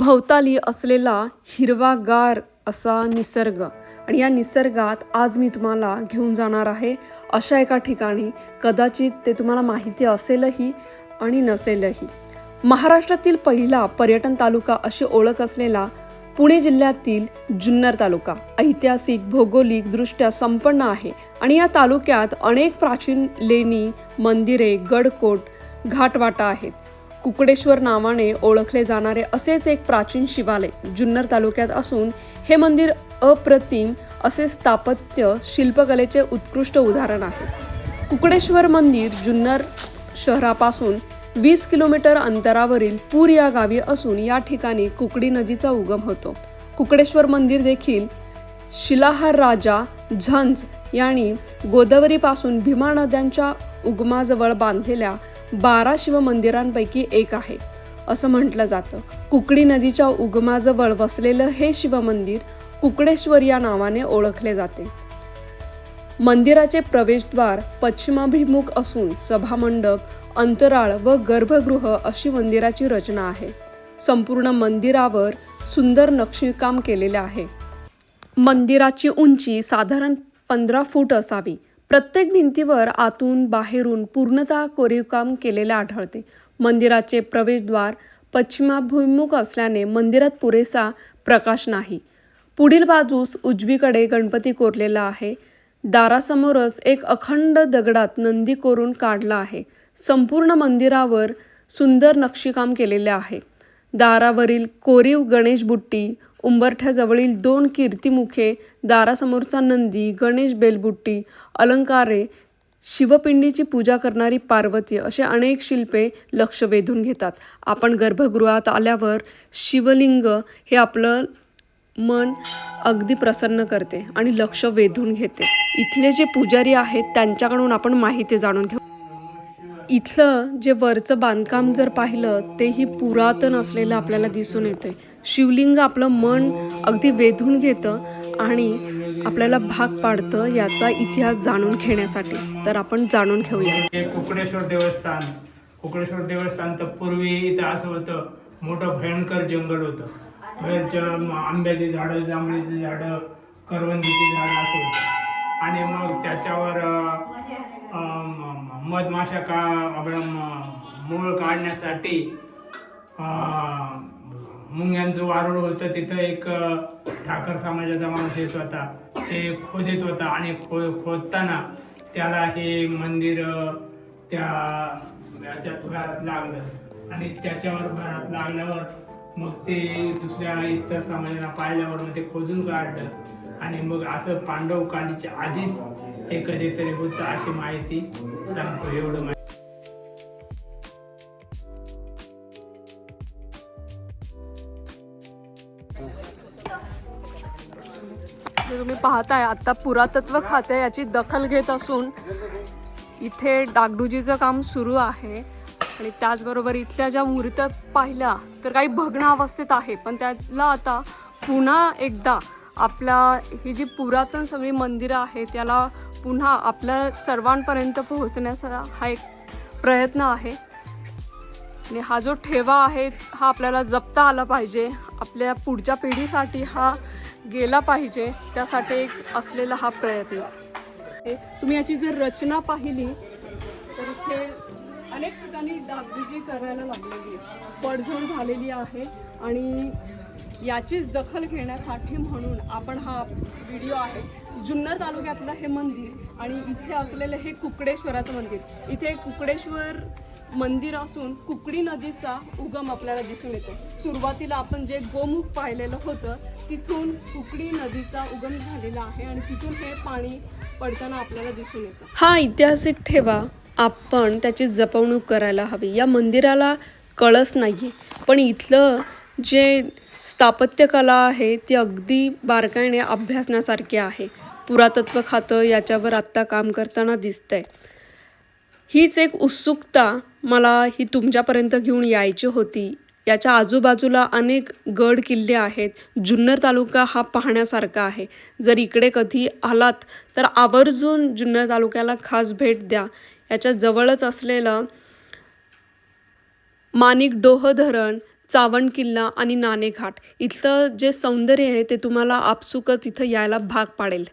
भवताली असलेला हिरवागार असा निसर्ग. आणि या निसर्गात आज मी तुम्हाला घेऊन जाणार आहे. अशा एका ठिकाणी कदाचित ते तुम्हाला माहिती असेलही आणि नसेलही. महाराष्ट्रातील पहिला पर्यटन तालुका अशी ओळख असलेला पुणे जिल्ह्यातील जुन्नर तालुका. ऐतिहासिक भौगोलिकदृष्ट्या संपन्न आहे. आणि या तालुक्यात अनेक प्राचीन लेणी मंदिरे गडकोट घाटवाटा आहेत. कुकडेश्वर नावाने ओळखले जाणारे असेच एक प्राचीन शिवालय जुन्नर तालुक्यात असून हे मंदिर अप्रतिम असे स्थापत्य शिल्पकलेचे उत्कृष्ट उदाहरण आहे. कुकडेश्वर मंदिर जुन्नर शहरापासून वीस किलोमीटर अंतरावरील पूर या गावी असून या ठिकाणी कुकडी नदीचा उगम होतो. कुकडेश्वर मंदिर देखील शिलाहार राजा झंज यांनी गोदावरीपासून भीमा नद्यांच्या उगमाजवळ बांधलेल्या बारा शिवमंदिरांपैकी एक आहे. असं म्हटलं जातं. कुकडी नदीच्या उगमाजवळ वसलेलं हे शिवमंदिर कुकडेश्वर या नावाने ओळखले जाते. मंदिराचे प्रवेशद्वार पश्चिमाभिमुख असून सभामंडप अंतराळ व गर्भगृह अशी मंदिराची रचना आहे. संपूर्ण मंदिरावर सुंदर नक्षीकाम केलेले आहे. मंदिराची उंची साधारण पंधरा फूट असावी. प्रत्येक भिंतीवर आतून बाहेरून पूर्णतः कोरीवकाम केलेले आढळते. मंदिराचे प्रवेशद्वार पश्चिमाभिमुख असल्याने मंदिरात पुरेसा प्रकाश नाही. पुढील बाजूस उजवीकडे गणपती कोरलेला आहे. दारासमोरच एक अखंड दगडात नंदी कोरून काढला आहे. संपूर्ण मंदिरावर सुंदर नक्षीकाम केलेले आहे. दारावरील कोरीव गणेश बुट्टी उंबरठ्याजवळील दोन कीर्तिमुखे दारासमोरचा नंदी गणेश बेलबुट्टी अलंकारे शिवपिंडीची पूजा करणारी पार्वती असे अनेक शिल्पे लक्ष वेधून घेतात. आपण गर्भगृहात आल्यावर शिवलिंग हे आपलं मन अगदी प्रसन्न करते आणि लक्ष वेधून घेते. इथले जे पुजारी आहेत त्यांच्याकडून आपण माहिती जाणून घेऊ. इथलं जे वरचं बांधकाम जर पाहिलं तेही पुरातन असलेलं आपल्याला दिसून येते शिवलिंग आपलं मन अगदी वेधून घेतं आणि आपल्याला भाग पाडतं याचा इतिहास जाणून घेण्यासाठी. तर आपण जाणून घेऊया. कुकडेश्वर देवस्थान. कुकडेश्वर देवस्थान तर पूर्वी इथं असं होतं मोठं भयंकर जंगल होतं. भयंकर आंब्याची झाडं जांभळीची झाडं करवंदीची झाडं असं होतं. आणि मग त्याच्यावर मधमाशा का आपलं मूळ काढण्यासाठी मुंग्यांचं वारुळ होतं. तिथं एक ठाकर समाजाचा माणूस येत होता. ते खोदत होता आणि खो खोदताना त्याला हे मंदिर त्या याच्यात घरात लागलं. आणि त्याच्यावर घरात लागल्यावर मग ते दुसऱ्या इतर समाजाला पाहिल्यावर मग ते खोदून काढलं. आणि मग असं पांडव कालीच्या आधीच हे कधीतरी होतं अशी माहिती सांगतो. एवढं तुम्ही पाहताय आता पुरातत्व खाते याची दखल घेत असून इथे डागडुजीचं काम सुरू आहे. आणि त्याचबरोबर इथल्या ज्या मूर्त्या पाहिल्या तर काही भग्न अवस्थेत आहे. पण त्याला आता पुन्हा एकदा आपल्या ही जी पुरातन सगळी मंदिरं आहेत त्याला पुन्हा आपल्या सर्वांपर्यंत पोहोचण्याचा हा एक प्रयत्न आहे. आणि हा जो ठेवा आहे हा आपल्याला जपता आला पाहिजे. आपल्या पुढच्या पिढीसाठी हा गेला पाहिजे. त्यासाठी एक असलेला हा प्रयत्न. हे तुम्ही याची जर रचना पाहिली तर इथे अनेक ठिकाणी डागडुजी करायला लागलेली आहे पडझड झालेली आहे आणि याचीच दखल घेण्यासाठी म्हणून आपण हा व्हिडिओ आहे. जुन्नर तालुक्यातलं हे मंदिर आणि इथे असलेलं हे कुकडेश्वराचं मंदिर. इथे कुकडेश्वर मंदिर असून कुकडी नदीचा उगम आपल्याला दिसून येतो. सुरुवातीला आपण जे गोमुख पाहिलेलं होतं तिथून कुकडी नदीचा उगम झालेला आहे आणि तिथून हे पाणी पडताना आपल्याला दिसून येतं. हा ऐतिहासिक ठेवा. आपण त्याची जपवणूक करायला हवी. या मंदिराला कळस नाही पण इथलं जे स्थापत्यकला आहे ती अगदी बारकाईने अभ्यासण्यासारखी आहे. पुरातत्व खातं याच्यावर आत्ता काम करताना दिसतंय. हीच एक उत्सुकता मला ही तुमच्यापर्यंत घेऊन यायची होती. याच्या आजूबाजूला अनेक गड किल्ले आहेत. जुन्नर तालुका हा पाहण्यासारखा आहे. जर इकडे कधी आलात तर आवर्जून जुन्नर तालुक्याला खास भेट द्या. याच्या जवळच असलेलं माणिक डोह धरण चावण किल्ला आणि नाणेघाट. इथलं जे सौंदर्य आहे ते तुम्हाला आपसुकच इथं यायला भाग पाडेल.